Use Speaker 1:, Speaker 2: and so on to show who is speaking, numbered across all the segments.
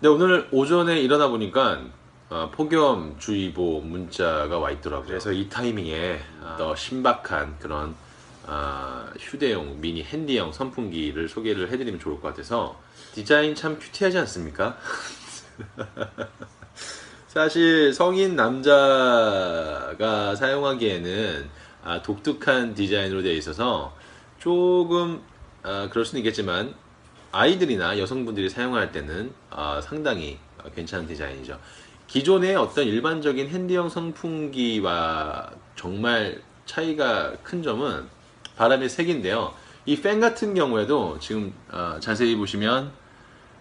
Speaker 1: 근데 오늘 오전에 일어나 보니까 어, 폭염주의보 문자가 와 있더라고요. 그래서 이 타이밍에 어, 더 신박한 그런 아, 휴대용 미니 핸디형 선풍기를 소개를 해드리면 좋을 것 같아서 디자인 참 큐티하지 않습니까? 사실 성인 남자가 사용하기에는 아, 독특한 디자인으로 되어 있어서 조금 아, 그럴 수는 있겠지만 아이들이나 여성분들이 사용할 때는 아, 상당히 아, 괜찮은 디자인이죠. 기존의 어떤 일반적인 핸디형 선풍기와 정말 차이가 큰 점은 바람의 색인데요. 이 팬 같은 경우에도 지금 아, 자세히 보시면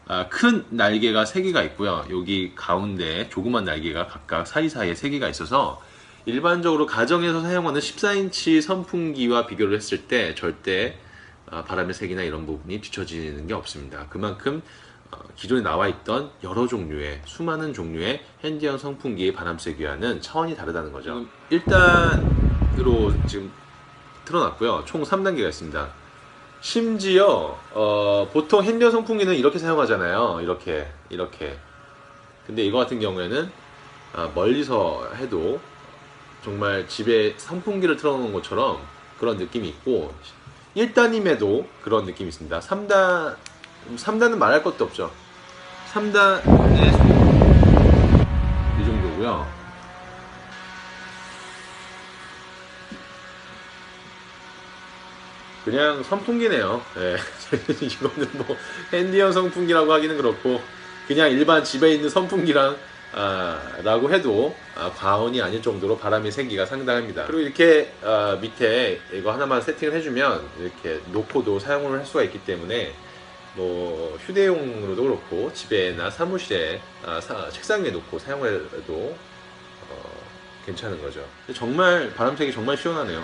Speaker 1: 아, 큰 날개가 3개가 있고요. 여기 가운데 조그만 날개가 각각 사이사이에 3개가 있어서 일반적으로 가정에서 사용하는 14인치 선풍기와 비교를 했을 때 절대 아, 바람의 색이나 이런 부분이 뒤처지는 게 없습니다. 그만큼 어, 기존에 나와 있던 여러 종류의 수많은 종류의 핸디형 선풍기의 바람색이와는 차원이 다르다는 거죠. 1단으로 지금 틀어놨고요. 총 3단계가 있습니다. 심지어 어, 보통 핸디형 선풍기는 이렇게 사용하잖아요. 이렇게 이렇게. 근데 이거 같은 경우에는 아, 멀리서 해도 정말 집에 선풍기를 틀어놓은 것처럼 그런 느낌이 있고 1단임에도 그런 느낌이 있습니다. 3단 3단은 말할 것도 없죠. 3단의 이 정도고요. 그냥 선풍기네요. 예. 이거는 뭐 핸디형 선풍기라고 하기는 그렇고 그냥 일반 집에 있는 선풍기랑 아, 라고 해도 아, 과언이 아닐 정도로 바람의 세기가 상당합니다. 그리고 이렇게 아, 밑에 이거 하나만 세팅을 해주면 이렇게 놓고도 사용을 할 수가 있기 때문에 뭐 휴대용으로도 그렇고 집에나 사무실에 아, 사- 책상 위에 놓고 사용해도 어, 괜찮은 거죠. 정말 바람색이 정말 시원하네요.